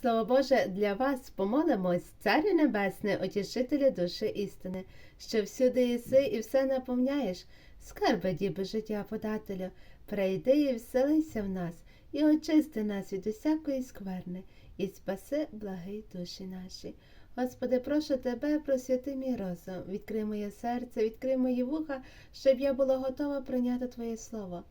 Слово Боже, для вас помолимось, Царю Небесне, Отішителю душі істини, що всюди єси і все наповняєш, скарби діби життя подателю, прийди і вселися в нас, і очисти нас від усякої скверни, і спаси благий душі наші. Господи, прошу тебе, просвяти мій розум, відкрий моє серце, відкрий мої вуха, щоб я була готова прийняти Твоє Слово.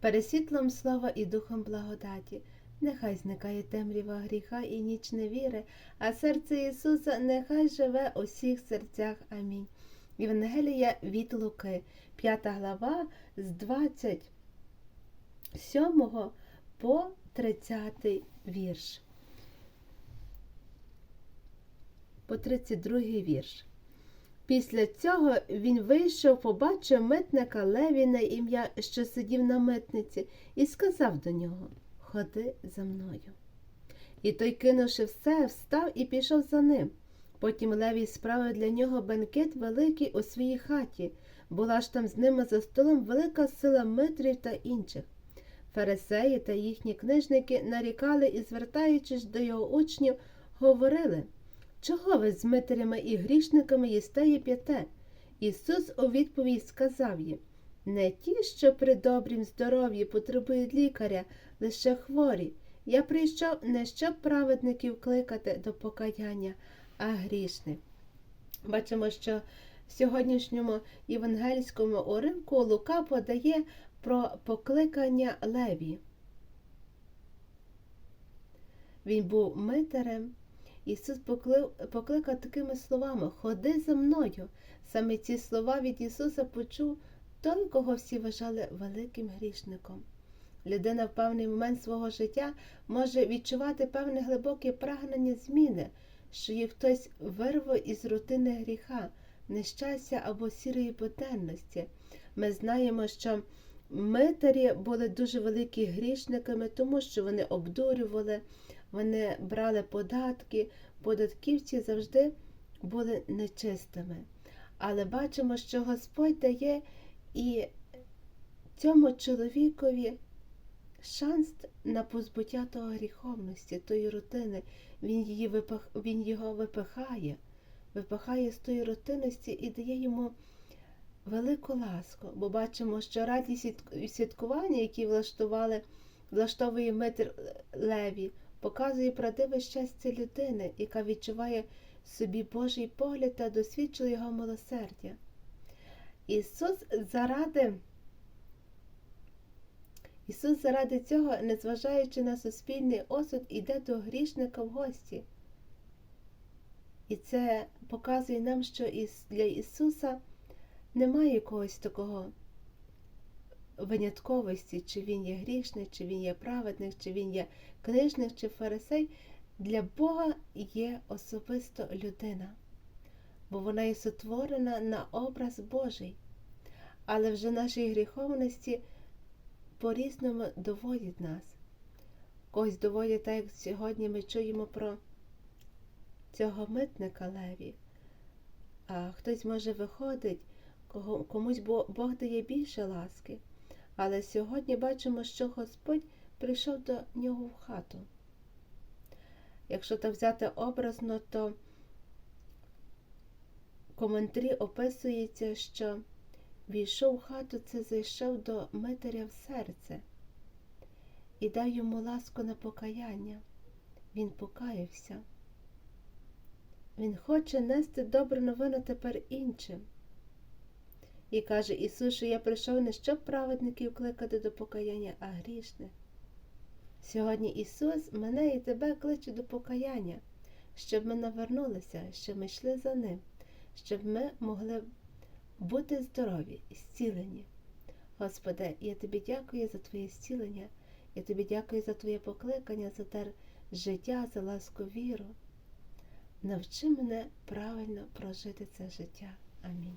Пересвітлом слова і духом благодаті. Нехай зникає темрява гріха і ніч невіри, а серце Ісуса нехай живе у всіх серцях. Амінь. Євангелія від Луки, 5 глава з 27 по 30 вірш. По 32 вірш. Після цього він вийшов, побачив митника Леві на ім'я, що сидів на митниці, і сказав до нього Ходи за мною. І той, кинувши все, встав і пішов за ним. Потім Левій справив для нього бенкет великий у своїй хаті. Була ж там з ними за столом велика сила митрів та інших. Фарисеї та їхні книжники нарікали і, звертаючись до його учнів, говорили Чого ви з митерями і грішниками їсте і п'яте? Ісус у відповідь сказав їм не ті, що при добрім здоров'ї потребують лікаря, лише хворі. Я прийшов не щоб праведників кликати до покаяння, а грішних. Бачимо, що в сьогоднішньому євангельському уривку Лука подає про покликання Леві. Він був митарем. Ісус покликав такими словами Ходи за мною. Саме ці слова від Ісуса почув той, кого всі вважали великим грішником. Людина в певний момент свого життя може відчувати певне глибоке прагнення зміни, що її хтось вирвав із рутини гріха, нещастя або сірої буденності. Ми знаємо, що митарі були дуже великі грішниками, тому що вони обдурювали, вони брали податки, податківці завжди були нечистими. Але бачимо, що Господь дає і цьому чоловікові шанс на позбуття того гріховності, тої рутини. Він, її випах... Він його випихає, випихає з тої рутинності і дає йому велику ласку, бо бачимо, що радість святкування, які влаштували, влаштовує Митр Леві, показує правдиве щастя людини, яка відчуває собі Божий погляд та досвідчує його милосердя. Ісус заради Ісус заради цього, незважаючи на суспільний осуд, іде до грішника в гості. І це показує нам, що для Ісуса немає якогось такого винятковості, чи Він є грішний, чи Він є праведник, чи Він є книжник, чи фарисей. Для Бога є особисто людина, бо вона є сотворена на образ Божий. Але вже нашій гріховності по-різному доводять нас. Когось доводять, так як сьогодні ми чуємо про цього митника Леві, а хтось може виходить, комусь Бог дає більше ласки. Але сьогодні бачимо, що Господь прийшов до нього в хату. Якщо так взяти образно, то коментарі описується, що Війшов в хату, це зайшов до Митаря в серце і дав йому ласку на покаяння. Він покаявся. Він хоче нести добру новину тепер іншим. І каже Ісус, що я прийшов не щоб праведників кликати до покаяння, а грішних. Сьогодні Ісус мене і тебе кличе до покаяння, щоб ми навернулися, щоб ми йшли за Ним, щоб ми могли бути здорові зцілені. Господи, я тобі дякую за Твоє зцілення, я тобі дякую за Твоє покликання, за дар життя, за ласку віру. Навчи мене правильно прожити це життя. Амінь.